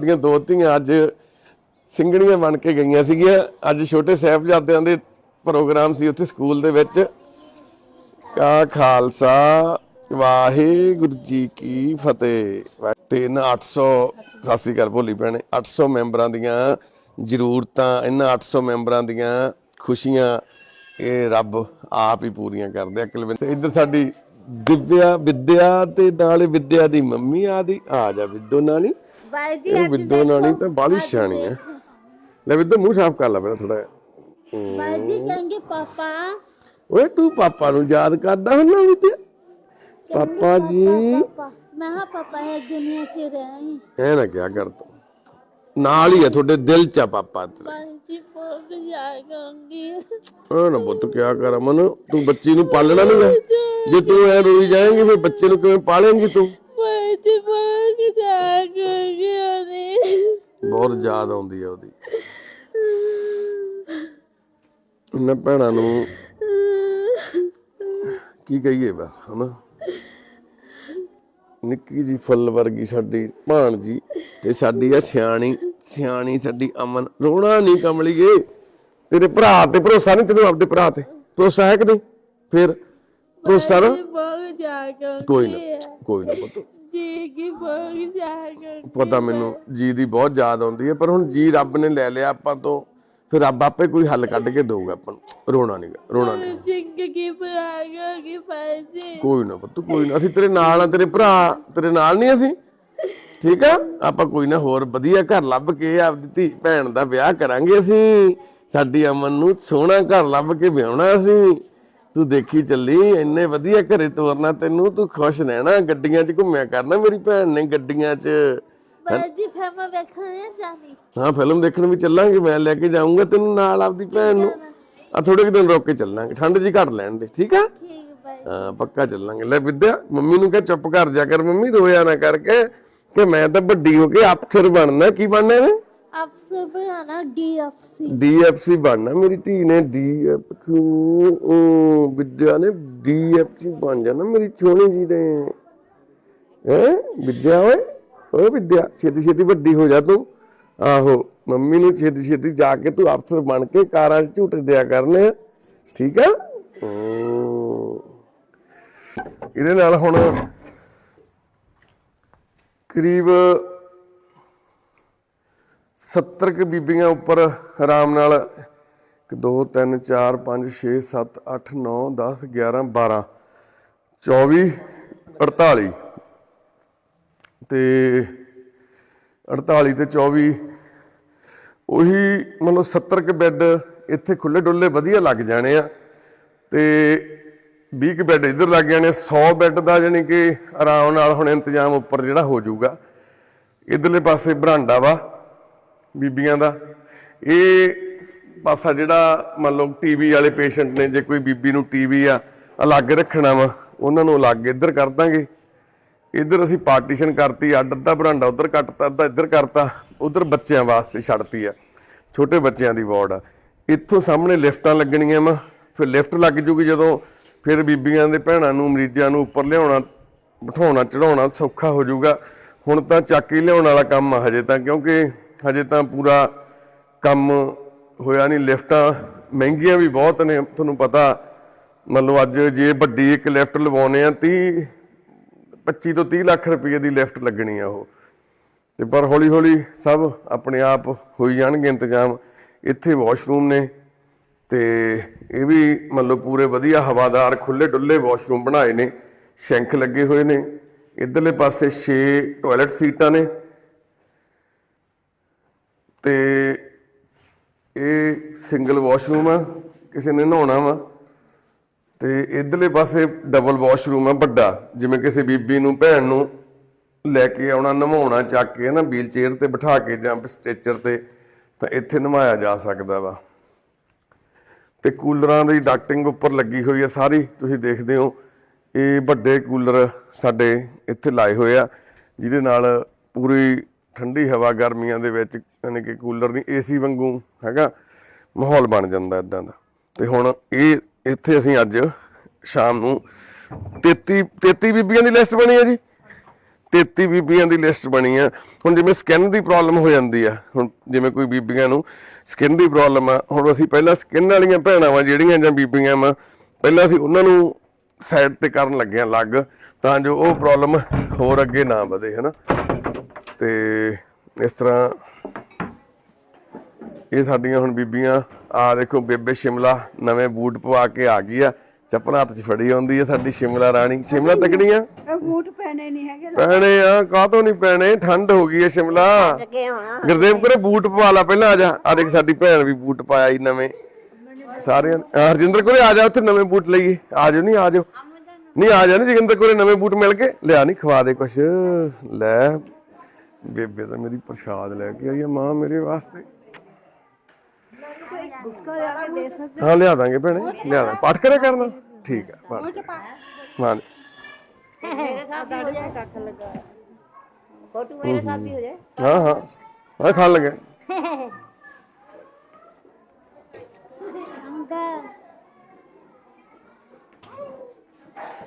ਦੀਆਂ ਦੋ ਧੀਆਂ ਅੱਜ ਸਿੰਘਣੀਆਂ ਬਣ ਕੇ ਗਈਆਂ ਸੀਗੀਆਂ। ਅੱਜ ਛੋਟੇ ਸਾਹਿਬਜ਼ਾਦਿਆਂ ਦੇ ਪ੍ਰੋਗਰਾਮ ਸੀ ਉੱਥੇ ਸਕੂਲ ਦੇ ਵਿੱਚ। ਕਾ ਖਾਲਸਾ, ਵਾਹਿਗੁਰੂ ਜੀ ਕੀ ਫਤਿਹ। ਤੇ ਨਾ 800 ਸਤਿ ਸ੍ਰੀ ਅਕਾਲ ਭੋਲੀ ਭੈਣੇ 800 ਮੈਂਬਰਾਂ ਦੀਆਂ ਜ਼ਰੂਰਤਾਂ, ਇਹਨਾਂ 800 ਮੈਂਬਰਾਂ ਦੀਆਂ ਖੁਸ਼ੀਆਂ ਇਹ ਰੱਬ ਆਪ ਹੀ ਪੂਰੀਆਂ ਕਰਦੇ ਆ ਕੁਲਵਿੰਦਰ। ਇੱਧਰ ਸਾਡੀ ਦਿਵਿਆ, ਵਿਦਿਆ ਤੇ ਨਾਲੇ ਵਿਦਿਆ ਦੀ ਮੰਮੀ ਆਦੀ ਆ ਜਾ ਵਿਦੋ ਨਾਨੀ ਬਾਈ ਜੀ ਇਹ ਵਿਦੋ ਨਾਨੀ ਤਾਂ ਬਾਲੀ ਸਿਆਣੀ ਹੈ ਲੈ ਵਿਦੋ ਮੂੰਹ ਸਾਫ਼ ਕਰ ਲੈ ਪਹਿਲਾਂ ਥੋੜਾ ਬਾਈ ਜੀ ਕਹਿੰਗੇ ਪਾਪਾ। ਓਏ ਤੂੰ ਪਾਪਾ ਨੂੰ ਯਾਦ ਕਰਦਾ ਹੁੰਦਾ ਵਿਦਿਆ ਪਾਪਾ ਜੀ। ਮੈਂ ਹਾਂ ਪਾਪਾ ਹੈ ਦੁਨੀਆ ਚ ਰਹੀ। ਐ ਨਾ ਕਿਆ ਕਰ ਤੂੰ। ਨਾਲ ਹੀ ਆ ਤੁਹਾਡੇ ਦਿਲ ਚ ਆ ਪਾਪਾ ਤੇਰੇ। ਬਾਈ ਜੀ ਓ ਨਾ ਬੁੱਤ ਕਿਆ ਕਰ ਮਨ ਤੂੰ ਬੱਚੀ ਨੂੰ ਪਾਲਣਾ ਨਹੀਂ ਜੇ ਤੂੰ ਐ ਰੋਈ ਜਾਏਂਗੀ ਫਿਰ ਬੱਚੇ ਨੂੰ ਕਿਵੇਂ ਪਾਲੇਂਗੀ ਤੂੰ? ਬਾਈ ਜੀ ਪੋਗ ਜਾਗਾਂਗੀ ਉਹਨੇ ਬਹੁਤ ਯਾਦ ਆਉਂਦੀ ਆ ਉਹਦੀ। ਇਹਨਾਂ ਭੈਣਾਂ ਨੂੰ ਕੀ ਕਹੀਏ ਬਸ ਹਨਾ? ਨਿੱਕੀ ਜੀ ਫੁੱਲ ਵਰਗੀ ਸਾਡੀ ਭਾਣ ਜੀ ਤੇ ਸਾਡੀ ਆ ਸਿਆਣੀ ਸਿਆਣੀ ਸਾਡੀ ਅਮਨ। ਰੋਣਾ ਨਹੀਂ ਕਮਲੀਏ ਤੇਰੇ ਭਰਾ ਤੇ ਭਰੋਸਾ ਨਹੀਂ ਤੈਨੂੰ ਆਪਦੇ ਭਰਾ ਤੇ? ਭਰੋਸਾ ਹੈ ਕਿ ਨਹੀਂ? ਫਿਰ ਭਰੋਸਾ ਨਾ? ਕੋਈ ਨਾ। ਕੋਈ ਨਾ ਪੁੱਤ। ਜੀ ਕੀ ਪੋਗ ਜਾਗਾਂਗੀ ਪਤਾ ਮੈਨੂੰ ਜੀ ਦੀ ਬਹੁਤ ਯਾਦ ਆਉਂਦੀ ਹੈ ਪਰ ਹੁਣ ਜੀ ਰੱਬ ਨੇ ਲੈ ਲਿਆ ਆਪਾਂ ਤੋਂ ਫਿਰ ਰੱਬ ਆਪੇ ਕੋਈ ਹੱਲ ਕੱਢ ਕੇ ਦੇਊਗਾ ਆਪਾਂ ਨੂੰ। ਰੋਣਾ ਨਹੀਂ ਰੋਣਾ ਨਹੀਂ ਜ਼ਿੰਦਗੀ ਬਰਾਗਾਂਗੀ ਬਾਈ ਜੀ ਕੋਈ ਨਾ ਪੁੱਤ ਕੋਈ ਨਾ। ਅਸੀਂ ਤੇਰੇ ਨਾਲ ਆ ਤੇਰੇ ਭਰਾ ਤੇਰੇ ਨਾਲ ਨਹੀਂ ਅਸੀਂ। ਠੀਕ ਆ? ਆਪਾਂ ਕੋਈ ਨਾ ਹੋਰ ਵਧੀਆ ਘਰ ਲੱਭ ਕੇ ਆਪਦੀ ਧੀ ਭੈਣ ਦਾ ਵਿਆਹ ਕਰਾਂਗੇ ਅਸੀਂ। ਸਾਡੀ ਅਮਨ ਨੂੰ ਸੋਹਣਾ ਘਰ ਲੱਭ ਕੇ ਵਿਆਹਣਾ ਅਸੀਂ। ਤੂੰ ਦੇਖੀ ਚੱਲੀ ਇੰਨੇ ਵਧੀਆ ਘਰੇ ਤੋਰਨਾ ਤੈਨੂੰ ਤੂੰ ਖੁਸ਼ ਰਹਿਣਾ ਗੱਡੀਆਂ 'ਚ ਘੁੰਮਿਆ ਕਰਨਾ ਮੇਰੀ ਭੈਣ ਨੇ ਗੱਡੀਆਂ 'ਚ। ਜੀ ਹਾਂ ਫਿਲਮ ਦੇਖਣ ਵੀ ਚੱਲਾਂਗੇ ਮੈਂ ਲੈ ਕੇ ਜਾਊਂਗਾ ਤੈਨੂੰ ਨਾਲ ਆਪਦੀ ਭੈਣ ਨੂੰ। ਆ ਥੋੜੇ ਕੁ ਦਿਨ ਰੁਕ ਕੇ ਚੱਲਾਂਗੇ ਠੰਡ ਜੀ ਘਟ ਲੈਣ ਦੇ ਠੀਕ ਆ? ਠੀਕ ਬਾਈ ਹਾਂ ਪੱਕਾ ਚੱਲਾਂਗੇ। ਲੈ ਵਿਦਿਆ ਮੰਮੀ ਨੂੰ ਕਹ ਚੁੱਪ ਕਰ ਜਾ ਕਰ ਮੰਮੀ ਰੋਇਆ ਨਾ ਕਰਕੇ ਕਿ ਮੈਂ ਤਾਂ ਵੱਡੀ ਹੋ ਕੇ ਅਫਸਰ ਬਣਨਾ ਕੀ ਬਣਨਾ ਹੈ ਆਪ ਸਭ ਡੀਐਫਸੀ ਡੀਐਫਸੀ ਬਣਨਾ, ਮੇਰੀ ਧੀ ਨੇ ਡੀਐਫ ਉਹ ਵਿਦਿਆ ਨੇ ਡੀਐਫਸੀ ਬਣ ਜਾਣਾ, ਮੇਰੀ ਛੋਣੀ ਜੀ ਨੇ। ਹੈ? ਵਿਦਿਆ ਓਏ? ਓਏ ਵਿਦਿਆ, ਛੇਤੀ ਛੇਤੀ ਵੱਡੀ ਹੋ ਜਾ ਤੂੰ। ਆਹੋ, ਮੰਮੀ ਨੂੰ ਛੇਤੀ ਛੇਤੀ ਜਾ ਕੇ ਤੂੰ ਅਫਸਰ ਬਣ ਕੇ ਕਾਰਾਂ 'ਚ ਝੂਟੇ ਦਿਆ ਕਰਨੇ। ਠੀਕ ਆ? ਇਹਦੇ ਨਾਲ ਹੁਣ ਕਰੀਬ 70 ਕੁ ਬੀਬੀਆਂ ਉੱਪਰ ਆਰਾਮ ਨਾਲ 2 3 4 5 6 7 8 9 10 11 12 24 48 ਤੇ 48 ਤੇ 24 ਉਹੀ ਮਤਲਬ 70 ਕੁ ਬੈੱਡ ਇੱਥੇ ਖੁੱਲੇ ਡੁੱਲੇ ਵਧੀਆ ਲੱਗ ਜਾਣੇ ਆ। ਤੇ 20 ਕੁ ਬੈੱਡ ਇੱਧਰ ਲੱਗ ਜਾਣੇ 100 ਬੈੱਡ ਦਾ ਜਾਨੀ ਕਿ ਆਰਾਮ ਨਾਲ ਹੁਣ ਇੰਤਜ਼ਾਮ ਉੱਪਰ ਜਿਹੜਾ ਹੋ ਜਾਊਗਾ। ਇਧਰਲੇ ਪਾਸੇ ਬਰਾਂਡਾ ਵਾ। ਬੀਬੀਆਂ ਦਾ। ਇਹ ਪਾਸਾ ਜਿਹੜਾ ਮੰਨ ਲਓ ਟੀਵੀ ਵਾਲੇ ਪੇਸ਼ੈਂਟ ਨੇ, ਜੇ ਕੋਈ ਬੀਬੀ ਨੂੰ ਟੀਵੀ ਆ ਅਲੱਗ ਰੱਖਣਾ ਵਾ, ਉਹਨਾਂ ਨੂੰ ਅਲੱਗ ਇੱਧਰ ਕਰ ਦਾਂਗੇ। ਇੱਧਰ ਅਸੀਂ ਪਾਰਟੀਸ਼ਨ ਕਰਤੀ, ਅੱਡ ਅੱਧਾ ਬਰਾਂਡਾ ਉਧਰ ਕੱਟਤਾ, ਅੱਧਾ ਇੱਧਰ ਕਰਤਾ, ਉੱਧਰ ਬੱਚਿਆਂ ਵਾਸਤੇ ਛੱਡਤੀ ਆ, ਛੋਟੇ ਬੱਚਿਆਂ ਦੀ ਵਾਰਡ ਆ। ਇੱਥੋਂ ਸਾਹਮਣੇ ਲਿਫਟਾਂ ਲੱਗਣੀਆਂ ਵਾ, ਫਿਰ ਲਿਫਟ ਲੱਗ ਜੂਗੀ ਜਦੋਂ ਫਿਰ ਬੀਬੀਆਂ ਦੇ ਭੈਣਾਂ ਨੂੰ, ਮਰੀਜ਼ਾਂ ਨੂੰ ਉੱਪਰ ਲਿਆਉਣਾ, ਬਿਠਾਉਣਾ ਚੜਾਉਣਾ ਸੌਖਾ ਹੋ ਜਾਊਗਾ ਹੁਣ ਤਾਂ ਚੱਕ ਹੀ ਲਿਆਉਣ ਵਾਲਾ ਕੰਮ ਆ ਹਜੇ ਤਾਂ, ਕਿਉਂਕਿ ਹਜੇ ਤਾਂ ਪੂਰਾ ਕੰਮ ਹੋਇਆ ਨਹੀਂ, ਲਿਫਟਾਂ ਮਹਿੰਗੀਆਂ ਵੀ ਬਹੁਤ ਨੇ, ਤੁਹਾਨੂੰ ਪਤਾ ਮਤਲਬ ਅੱਜ ਜੇ ਵੱਡੀ ਇੱਕ ਲਿਫਟ ਲਵਾਉਣੇ ਆ 30 25 ਤੋਂ 30 ਲੱਖ ਰੁਪਏ ਦੀ ਲਿਫਟ ਲੱਗਣੀ ਆ ਉਹ। ਤੇ ਪਰ ਹੌਲੀ ਹੌਲੀ ਸਭ ਆਪਣੇ ਆਪ ਹੋਈ ਜਾਣਗੇ ਇੰਤਜ਼ਾਮ। ਇੱਥੇ ਵਾਸ਼ਰੂਮ ਨੇ ਤੇ ਇਹ ਵੀ ਮਤਲਬ ਪੂਰੇ ਵਧੀਆ ਹਵਾਦਾਰ ਖੁੱਲੇ ਡੁੱਲੇ ਵਾਸ਼ਰੂਮ ਬਣਾਏ ਨੇ, ਸ਼ੈਂਕ ਲੱਗੇ ਹੋਏ ਨੇ। ਇਧਰਲੇ ਪਾਸੇ 6 ਟਾਇਲਟ ਸੀਟਾਂ ਨੇ। ਤੇ ਇਹ ਸਿੰਗਲ ਵਾਸ਼ਰੂਮ ਆ, ਕਿਸੇ ਨੇ ਨਹਾਉਣਾ ਵਾ। ਤੇ ਇਧਰਲੇ ਪਾਸੇ ਡਬਲ ਵਾਸ਼ਰੂਮ ਆ, ਵੱਡਾ, ਜਿਵੇਂ ਕਿਸੇ ਬੀਬੀ ਨੂੰ, ਭੈਣ ਨੂੰ ਲੈ ਕੇ ਆਉਣਾ ਨਵਾਉਣਾ ਚੱਕ ਕੇ ਨਾ ਵੀਲ ਚੇਅਰ ਤੇ ਬਿਠਾ ਕੇ ਜਾਂ ਸਟ੍ਰੈਚਰ ਤੇ, ਤਾਂ ਇੱਥੇ ਨਵਾਇਆ ਜਾ ਸਕਦਾ ਵਾ। ਤੇ ਕੂਲਰਾਂ ਦੀ ਡਾਕਟਿੰਗ ਉੱਪਰ ਲੱਗੀ ਹੋਈ ਹੈ ਸਾਰੀ, ਤੁਸੀਂ ਦੇਖਦੇ ਹੋ। ਇਹ ਵੱਡੇ ਕੂਲਰ ਸਾਡੇ ਇੱਥੇ ਲਾਏ ਹੋਏ ਆ, ਜਿਹਦੇ ਨਾਲ ਪੂਰੀ ਠੰਡੀ ਹਵਾ ਗਰਮੀਆਂ ਦੇ ਵਿੱਚ, ਯਾਨੀ ਕਿ ਕੂਲਰ ਨਹੀਂ ਏਸੀ ਵਾਂਗੂ ਹੈਗਾ, ਮਾਹੌਲ ਬਣ ਜਾਂਦਾ ਇਦਾਂ ਦਾ। ਤੇ ਹੁਣ ਇਹ, ਇੱਥੇ ਅਸੀਂ ਅੱਜ ਸ਼ਾਮ ਨੂੰ 33 33 ਬੀਬੀਆਂ ਦੀ ਲਿਸਟ ਬਣੀ ਹੈ ਜੀ। 33 ਬੀਬੀਆਂ ਦੀ ਲਿਸਟ ਬਣੀ ਆ ਹੁਣ ਜਿਵੇਂ ਸਕਿਨ ਦੀ ਪ੍ਰੋਬਲਮ ਹੋ ਜਾਂਦੀ ਆ ਹੁਣ ਜਿਵੇਂ ਕੋਈ ਬੀਬੀਆਂ ਨੂੰ ਸਕਿਨ ਦੀ ਪ੍ਰੋਬਲਮ ਆ, ਹੁਣ ਅਸੀਂ ਪਹਿਲਾਂ ਸਕਿਨ ਵਾਲੀਆਂ ਭੈਣਾਂ ਵਾਂ ਜਿਹੜੀਆਂ ਜਾਂ ਬੀਬੀਆਂ ਵਾ, ਪਹਿਲਾਂ ਅਸੀਂ ਉਹਨਾਂ ਨੂੰ ਸਾਈਡ ਤੇ ਕਰਨ ਲੱਗੇ ਆ ਅਲੱਗ ਤਾਂ ਜੋ ਉਹ ਪ੍ਰੋਬਲਮ ਹੋਰ ਅੱਗੇ ਨਾ ਵਧੇ, ਹਨਾ। ਤੇ ਇਸ ਤਰ੍ਹਾਂ ਇਹ ਸਾਡੀਆਂ ਹੁਣ ਬੀਬੀਆਂ ਆ ਦੇਖੋ ਬੇਬੇ ਸ਼ਿਮਲਾ ਨਵੇਂ ਬੂਟ ਪਵਾ ਕੇ ਆ ਗਈ ਆ। ਚੱਪਲਾਂ ਹੱਥ 'ਚ ਫੜੀ ਆਉਂਦੀ ਆ ਸਾਡੀ ਸ਼ਿਮਲਾ ਰਾਣੀ। ਸ਼ਿਮਲਾ ਤਕੜੀਆਂ ਇਹ ਬੂਟ ਪਹਿਨੇ ਨਹੀਂ ਹੈਗੇ ਪੈਣੇ ਆ ਕਾਹਤੋਂ ਨਹੀਂ ਪੈਣੇ ਠੰਡ ਹੋ ਗਈ ਹੈ ਸ਼ਿਮਲਾ। ਲੱਗੇ ਹੋਣਾ। ਗੁਰਦੇਵ ਕਰੇ ਬੂਟ ਪਵਾ ਲਾ ਪਹਿਲਾਂ ਆ ਜਾ। ਆ ਦੇਖ ਸਾਡੀ ਭੈਣ ਵੀ ਬੂਟ ਪਾਇਆ ਹੀ ਨਵੇਂ। ਸਾਰਿਆਂ ਹਰਜਿੰਦਰ ਕੋਲੇ ਆ ਜਾ ਉੱਥੇ ਨਵੇਂ ਬੂਟ ਲਈਏ। ਆ ਜਾਓ ਨਹੀਂ ਆ ਜਾਓ। ਨਹੀਂ ਆ ਜਾ ਨਹੀਂ ਜਗਿੰਦਰ ਕੋਲੇ ਨਵੇਂ ਬੂਟ ਮਿਲ ਕੇ ਲਿਆ ਨਹੀਂ ਖਵਾ ਦੇ ਕੁਛ। ਲੈ। ਬੇਬੇ ਤਾਂ ਮੇਰੀ ਪ੍ਰਸ਼ਾਦ ਲੈ ਕੇ ਆਈ ਆ ਮਾਂ ਮੇਰੇ ਵਾਸਤੇ। ਗੁਟਕਾ ਲਿਆ ਕੇ ਦੇ ਸਕਦੇ ਹਾਂ, ਲਿਆ ਦਾਂਗੇ ਭੈਣੇ, ਲਿਆ ਦਾਂ ਪਾਠ ਕਰਿਆ ਕਰਨਾ? ਠੀਕ ਹੈ, ਪਾਠ ਹਾਂ ਮੇਰੇ ਸਾਥ ਹੋ ਜਾਏ ਕੱਖ ਲਗਾ ਫੋਟੋ ਮੇਰੇ ਸਾਥ ਹੋ ਜਾਏ ਹਾਂ ਹਾਂ। ਹਾਂ, ਖਾਣ ਲੱਗੇ।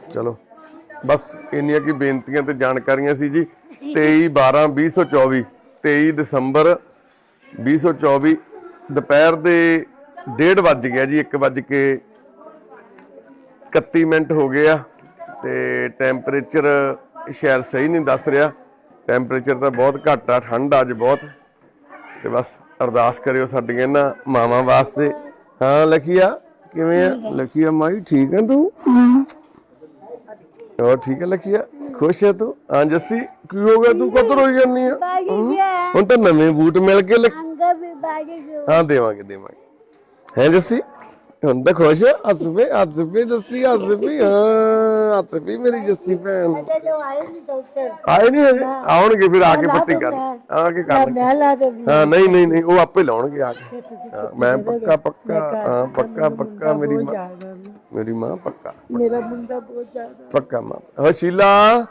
ਚਲੋ। ਬਸ, ਇੰਨੀਆਂ ਕੀ ਬੇਨਤੀਆਂ ਤੇ ਜਾਣਕਾਰੀਆਂ ਸੀ ਜੀ। 23 12 2024 23 ਦਸੰਬਰ 2024 ਦੁਪਹਿਰ ਦੇ 1:30 ਵੱਜ ਗਿਆ ਜੀ 1 ਵੱਜ ਕੇ 31 ਮਿੰਟ ਹੋ ਗਏ ਆ ਤੇ ਟੈਂਪਰੇਚਰ ਸ਼ਾਇਦ ਸਹੀ ਨਹੀਂ ਦੱਸ ਰਿਹਾ ਟੈਂਪਰੇਚਰ ਤਾਂ ਬਹੁਤ ਘੱਟ ਆ ਠੰਡ ਆ ਅੱਜ ਬਹੁਤ ਤੇ ਬਸ ਅਰਦਾਸ ਕਰਿਓ ਸਾਡੀਆਂ ਇਹਨਾਂ ਮਾਵਾਂ ਵਾਸਤੇ। ਹਾਂ ਲਖੀਆ ਕਿਵੇਂ ਆ? ਲਖੀਆ ਮਾਈ ਠੀਕ ਹੈ ਤੂੰ? ਹੋਰ ਠੀਕ ਹੈ ਲਖੀਆ? ਖੁਸ਼ ਹੈ ਤੂੰ? ਹਾਂ ਜੱਸੀ ਕੀ ਹੋ ਗਿਆ? ਤੂੰ ਕਦੋਂ ਰੋਈ ਜਾਂਦੀ ਆ? ਹੁਣ ਤਾਂ ਨਵੇਂ ਬੂਟ ਮਿਲ ਕੇ ਲੱਗ- ਹਾਂ ਦੇਵਾਂਗੇ ਦੇਵਾਂਗੇ। ਹੈ ਜੱਸੀ ਹੁਣ ਤਾਂ ਖੁਸ਼ ਹੈ ਹੱਸ ਪਈ ਜੱਸੀ ਹੱਸ ਹਾਂ ਹੱਸ ਮੇਰੀ ਜੱਸੀ ਭੈਣ। ਆਏ ਨਹੀਂ ਹਜੇ? ਆਉਣਗੇ ਫਿਰ ਆ ਕੇ ਪੱਤੀ ਕਰ ਆ ਕੇ ਕਰ ਮੈਂ ਹਾਂ ਨਹੀਂ ਨਹੀਂ ਨਹੀਂ ਉਹ ਆਪੇ ਲਾਉਣਗੇ ਆ ਕੇ। ਮੈਂ ਪੱਕਾ ਪੱਕਾ ਪੱਕਾ ਪੱਕਾ ਮੇਰੀ ਮੇਰੀ ਮਾਂ ਪੱਕਾ। ਮੇਰਾ ਮੁੰਡਾ ਬਹੁਤ ਜ਼ਿਆਦਾ। ਪੱਕਾ ਮਾਂ ਹੋ ਸ਼ੀਲਾ?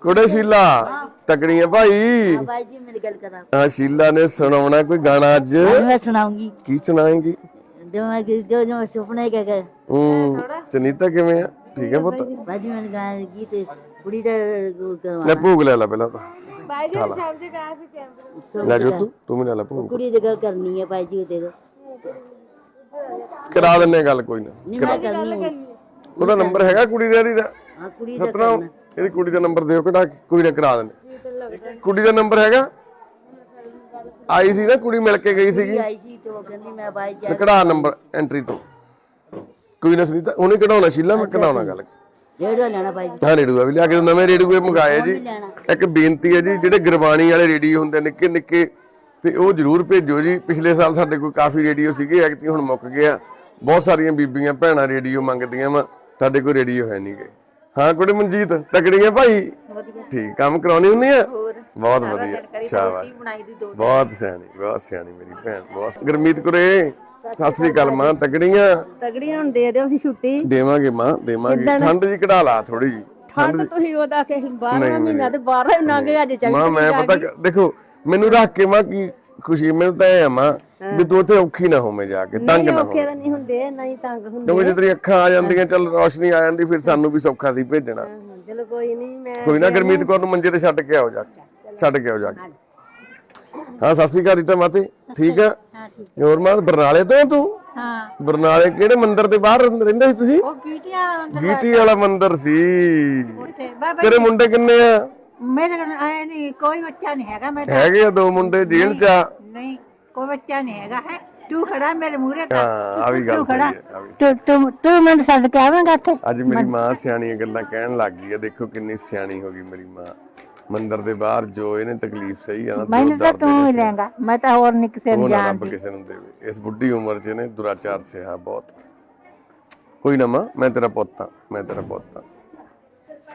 ਕੁੜੇ ਸ਼ੀਲਾ? ਤਕੜੀਆਂ ਭਾਈ? ਹਾਂ ਸ਼ੀਲਾ ਨੇ ਸੁਣਾਉਣਾ ਕੋਈ ਗਾਣਾ ਅੱਜ? ਮੈਂ ਸੁਣਾਉਂਗੀ। ਕੀ ਸੁਣਾਏਂਗੀ? ਸੁਨੀਤਾ ਕਿਵੇਂ ਆ? ਠੀਕ ਹੈ ਪੁੱਤ? ਬਾਈ ਜੀ ਮੈਂ ਗਾਣਾ ਗੀਤ ਕੁੜੀ ਦਾ ਲੈ ਭੂਗ ਲੈ ਲੈ ਪਹਿਲਾਂ ਤਾਂ। ਬਾਈ ਜੀ ਸਮਝ ਗਾ ਸੀ ਕੈਮਰਾ ਕਰਨੀ ਹੈ ਬਾਈ ਜੀ ਉਹਦੇ ਕਰਾ ਦਿੰਨੇ ਗੱਲ ਕੋਈ ਨਾ। ਨਹੀਂ ਮੈਂ ਕਰਨੀ ਹੈ। ਉਹਦਾ ਨੰਬਰ ਹੈਗਾ ਕੁੜੀ ਦਾ ਦਾ? ਹਾਂ ਕੁੜੀ ਦਾ ਸਤਨਾਮ ਇਹਦੀ ਕੁੜੀ ਦਾ ਨੰਬਰ ਦਿਓ ਕਢਾ ਕੇ ਕੋਈ ਨਾ ਕਰਾ ਦਿੰਦੇ ਕੁੜੀ ਦਾ ਨੰਬਰ ਹੈਗਾ? ਆਈ ਸੀ ਨਾ ਕੁੜੀ ਮਿਲ ਕੇ ਗਈ ਸੀਗੀ। ਕੁੜੀ ਆਈ ਸੀ ਤੇ ਉਹ ਕਹਿੰਦੀ ਮੈਂ ਭਾਈ ਜੀ ਕਢਾ ਨੰਬਰ ਐਂਟਰੀ ਤੋਂ। ਕੋਈ ਨਾ ਸੁਨੀਤਾ ਉਹਨੇ ਕਢਾਉਣਾ ਸ਼ੀਲਾ ਮੈਂ ਕਢਾਉਣਾ ਗੱਲ। ਰੇਡੀਓ ਲੈਣਾ ਭਾਈ ਜੀ। ਹਾਂ ਰੇਡੂਆ ਵੀ ਲਿਆ ਕੇ ਨਵੇਂ ਰੇਡੂਏ ਮੰਗਾਏ ਜੀ। ਲੈਣਾ। ਇੱਕ ਬੇਨਤੀ ਹੈ ਜੀ ਜਿਹੜੇ ਗੁਰਬਾਣੀ ਵਾਲੇ ਰੇਡੀਓ ਹੁੰਦੇ ਨਿੱਕੇ ਨਿੱਕੇ ਤੇ ਉਹ ਜਰੂਰ ਭੇਜੋ ਜੀ। ਪਿਛਲੇ ਸਾਲ ਸਾਡੇ ਕੋਲ ਕਾਫੀ ਰੇਡੀਓ ਸੀਗੇ ਐਕਤੀ ਹੁਣ ਮੁੱਕ ਗਿਆ। ਬਹੁਤ ਸਾਰੀਆਂ ਬੀਬੀਆਂ ਭੈਣਾਂ ਰੇਡੀਓ ਮੰਗਦੀਆਂ ਵਾ। ਸਾਡੇ ਕੋਲ ਰੇਡੀਓ ਹੈ ਨਹੀਂਗੇ ਹਾਂ ਕੁੜੇ ਮਨਜੀਤ ਤਕੜੀਆਂ ਭਾਈ? ਠੀਕ ਕੰਮ ਕਰਾਉਣੀ ਹੁੰਦੀ ਆ? ਬਹੁਤ ਵਧੀਆ। ਸ਼ਾਬਾਸ਼। ਬਹੁਤ ਸਿਆਣੀ ਬਹੁਤ ਸਿਆਣੀ ਮੇਰੀ ਭੈਣ ਬਹੁਤ ਗੁਰਮੀਤ ਕੁਰੇ ਸਤਿ ਸ੍ਰੀ ਅਕਾਲ ਮਾਂ ਤਕੜੀਆਂ? ਤਗੜੀਆਂ ਹੁਣ ਦੇ ਦਿਓ ਅਸੀਂ ਛੁੱਟੀ। ਦੇਵਾਂਗੇ ਮਾਂ ਦੇਵਾਂਗੇ। ਠੰਡ ਜੀ ਕਢਾ ਲਾ ਥੋੜੀ ਜੀ ਠੰਡ ਤੁਸੀਂ ਉਹਦਾ ਕਿ 12 ਮਹੀਨਾ ਤੇ 12 ਹੀ ਲੰਘ ਗਿਆ ਅੱਜ ਚੱਲ ਮਾਂ ਮੈਂ ਪਤਾ ਦੇਖੋ ਮੈਨੂੰ ਰੱਖ ਕੇ ਮਾਂ ਕੀ ਖੁਸ਼ੀ ਮੈਨੂੰ ਤਾਂ ਇਹ ਆ ਮਾਂ ਵੀ ਤੂੰ ਉੱਥੇ ਔਖੀ ਨਾ ਹੋਵੇਂ ਜਾ ਕੇ ਤੰਗ ਨਾ ਹੋਵੇਂ ਤਾਂ ਨਹੀਂ ਹੁੰਦੇ ਨਹੀਂ ਤੰਗ ਹੁੰਦੇ ਕਿਉਂਕਿ ਜੇ ਤੇਰੀ ਅੱਖਾਂ ਆ ਜਾਂਦੀਆਂ ਚੱਲ ਰੋਸ਼ਨੀ ਆ ਜਾਂਦੀ ਫਿਰ ਸਾਨੂੰ ਵੀ ਸੌਖਾ ਸੀ ਭੇਜਣਾ। ਚਲੋ ਕੋਈ ਨਹੀਂ ਮੈਂ ਕੋਈ ਨਾ ਗੁਰਮੀਤ ਕੌਰ ਨੂੰ ਮੰਜੇ ਤੇ ਛੱਡ ਕੇ ਆਓ ਜਾ ਕੇ ਛੱਡ ਕੇ ਆਓ ਜਾ ਕੇ। ਹਾਂ ਸਤਿ ਸ਼੍ਰੀ ਅਕਾਲ ਰੀਟਾ ਮਾਤੇ ਠੀਕ ਆ? ਹੋਰ ਮਾਂ ਬਰਨਾਲੇ ਤੋਂ ਤੂੰ? ਹਾਂ। ਬਰਨਾਲੇ ਕਿਹੜੇ ਮੰਦਿਰ ਦੇ ਬਾਹਰ ਰਹਿੰਦੇ ਸੀ ਤੁਸੀਂ? ਉਹ ਵਾਲਾ ਗੀਟੀ ਵਾਲਾ ਮੰਦਿਰ ਸੀ। ਤੇਰੇ ਮੁੰਡੇ ਕਿੰਨੇ ਆ? ਮੇਰੇ ਕੋਲ ਆਏ ਨਹੀਂ ਕੋਈ ਬੱਚਾ ਨਹੀਂ ਹੈਗਾ ਮੈਂ ਹੈਗੇ ਆ ਦੋ ਮੁੰਡੇ ਜੇਲ੍ਹ ਚ ਆ। ਨਹੀਂ ਕੋਈ ਬੱਚਾ ਨਹੀਂ ਹੈਗਾ ਹੈ। ਤੂੰ ਖੜਾ ਮੇਰੇ ਮੂਹਰੇ ਹਾਂ ਆ ਵੀ ਗੱਲ ਸਹੀ ਹੈ ਆ ਵੀ ਤੂੰ ਤੂੰ ਤੂੰ ਮੈਨੂੰ ਛੱਡ ਕੇ ਆਵੇਂਗਾ ਇੱਥੇ। ਅੱਜ ਮੇਰੀ ਮਾਂ ਸਿਆਣੀਆਂ ਗੱਲਾਂ ਕਹਿਣ ਲੱਗ ਗਈ ਹੈ ਦੇਖੋ ਕਿੰਨੀ ਸਿਆਣੀ ਹੋ ਗਈ ਮੇਰੀ ਮਾਂ। ਮੰਦਿਰ ਦੇ ਬਾਹਰ ਜੋ ਇਹਨੇ ਤਕਲੀਫ ਸਹੀ ਆ ਨਾ ਮੈਨੂੰ ਤਾਂ ਤੂੰ ਹੀ ਲੈਂਗਾ ਮੈਂ ਤਾਂ ਹੋਰ ਨਹੀਂ ਕਿਸੇ ਨੂੰ ਉਹ ਨਾ ਜਾਣ ਰੱਬ ਕਿਸੇ ਨੂੰ ਦੇਵੇ। ਇਸ ਬੁੱਢੀ ਉਮਰ 'ਚ ਇਹਨੇ ਦੁਰਾਚਾਰ ਸਿਆ ਬਹੁਤ। ਕੋਈ ਨਾ ਮਾਂ ਮੈਂ ਤੇਰਾ ਪੁੱਤ ਹਾਂ ਮੈਂ ਤੇਰਾ ਪੁੱਤ ਹਾਂ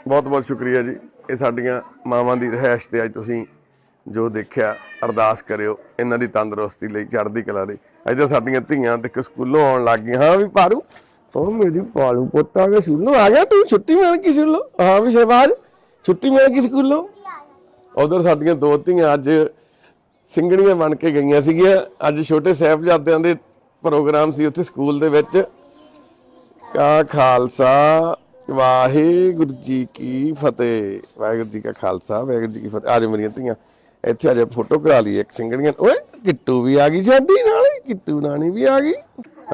ਬਹੁਤ ਬਹੁਤ ਸ਼ੁਕਰੀਆ ਜੀ। ਇਹ ਸਾਡੀਆਂ ਮਾਵਾਂ ਦੀ ਰਹਿائش ਤੇ ਅੱਜ ਤੁਸੀਂ ਜੋ ਦੇਖਿਆ, ਅਰਦਾਸ ਕਰਿਓ, ਇਹਨਾਂ ਦੀ ਤੰਦਰੁਸਤੀ ਲਈ ਚੜ੍ਹਦੀ ਕਲਾ ਲਈ। ਅੱਜ ਤਾਂ ਸਾਡੀਆਂ ਧੀਆਂ ਤੇ ਸਕੂਲੋਂ ਆਉਣ ਲੱਗ ਗਈਆਂ। ਹਾਂ ਵੀ ਪਾਰੂ, ਉਹ ਮੇਰੀ ਪਾਲੂ ਪੁੱਤਾਂ ਦੇ ਸਕੂਲੋਂ। ਆ ਗਿਆ ਤੂੰ? ਛੁੱਟੀ ਮਿਲ ਗਈ ਸਕੂਲੋਂ? ਹਾਂ ਵੀ ਸ਼ਹਿਬਾਜ਼, ਛੁੱਟੀ ਮਿਲ ਗਈ ਸਕੂਲੋਂ? ਉਧਰ ਸਾਡੀਆਂ ਦੋ ਧੀਆਂ ਅੱਜ ਸਿੰਘਣੀਆਂ ਬਣ ਕੇ ਗਈਆਂ ਸੀਗੀਆਂ। ਅੱਜ ਛੋਟੇ ਸਹਿਬਜ਼ਾਦਿਆਂ ਦੇ ਪ੍ਰੋਗਰਾਮ ਸੀ ਉੱਥੇ ਸਕੂਲ ਦੇ ਵਿੱਚ। ਕਾ ਖਾਲਸਾ ਵਾਹਿਗੁਰੂ ਜੀ ਕੀ ਫਤਿਹ। ਵਾਹਿਗੁਰੂ ਜੀ ਕਾ ਖਾਲਸਾ, ਵਾਹਿਗੁਰੂ ਜੀ ਕੀ ਫਤਿਹ। ਆਜੋ ਮੇਰੀਆਂ ਧੀਆਂ, ਇੱਥੇ ਆਜੋ ਫੋਟੋ ਕਰਾ ਲਈ ਇੱਕ ਸਿੰਗੜੀਆਂ। ਓਏ, ਕਿੱਟੂ ਵੀ ਆ ਗਈ ਸਾਡੀ ਨਾਲ ਕਿੱਟੂ ਨਾਨੀ ਵੀ ਆ ਗਈ।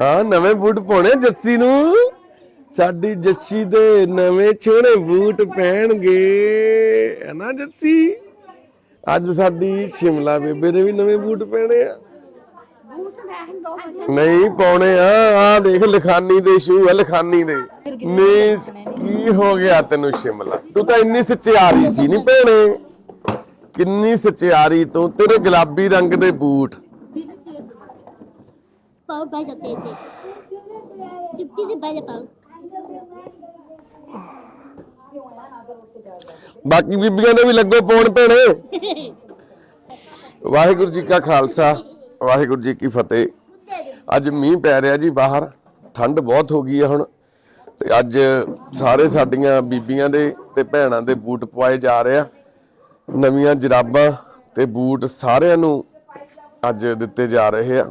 ਹਾਂ, ਨਵੇਂ ਬੂਟ ਪਾਉਣੇ ਜੱਸੀ ਨੂੰ। ਸਾਡੀ ਜੱਸੀ ਦੇ ਨਵੇਂ ਛੋਣੇ ਬੂਟ ਪਹਿਣਗੇ ਹੈ ਨਾ ਜੱਸੀ? ਅੱਜ ਸਾਡੀ ਸ਼ਿਮਲਾ ਬੇਬੇ ਦੇ ਵੀ ਨਵੇਂ ਬੂਟ ਪਹਿਣੇ ਆ। ਨਹੀਂ ਪਾਉਣੇ ਆ। ਆ ਦੇਖ ਲਖਾਨੀ ਦੇ ਸ਼ੂ ਆ ਲਖਾਨੀ ਦੇ। ਮੀਨਸ ਕੀ ਹੋ ਗਿਆ ਤੈਨੂੰ ਸ਼ਿਮਲਾ? ਤੂੰ ਤਾਂ ਇੰਨੀ ਸੱਚਿਆਰੀ ਸੀ ਨਹੀਂ ਭੈਣੇ ਕਿੰਨੀ ਸੱਚਿਆਰੀ ਤੂੰ ਤੇਰੇ ਗੁਲਾਬੀ ਰੰਗ ਦੇ ਬੂਟ। ਪਾਉ ਬੈ ਜਾਂਦੇ ਤੇ। ਚੁੱਪੀ ਦੇ ਬੈ ਜਾ ਪਾਉ ਬਾਕੀ ਬੀਬੀਆਂ ਦੇ ਵੀ ਲੱਗੋ ਪਾਉਣ ਭੈਣੇ। ਵਾਹਿਗੁਰੂ ਜੀ ਕਾ ਖਾਲਸਾ। ਵਾਹਿਗੁਰੂ ਜੀ ਕੀ ਫਤਿਹ। ਅੱਜ ਮੀਂਹ ਪੈ ਰਿਹਾ ਜੀ ਬਾਹਰ, ਠੰਡ ਬਹੁਤ ਹੋ ਗਈ ਹੈ ਹੁਣ। ਤੇ ਅੱਜ ਸਾਰੇ ਸਾਡੀਆਂ ਬੀਬੀਆਂ ਦੇ ਤੇ ਭੈਣਾਂ ਦੇ ਬੂਟ ਪਵਾਏ ਜਾ ਰਹੇ ਆ। ਨਵੀਆਂ ਜਰਾਬਾਂ ਤੇ ਬੂਟ ਸਾਰਿਆਂ ਨੂੰ ਅੱਜ ਦਿੱਤੇ ਜਾ ਰਹੇ ਆ।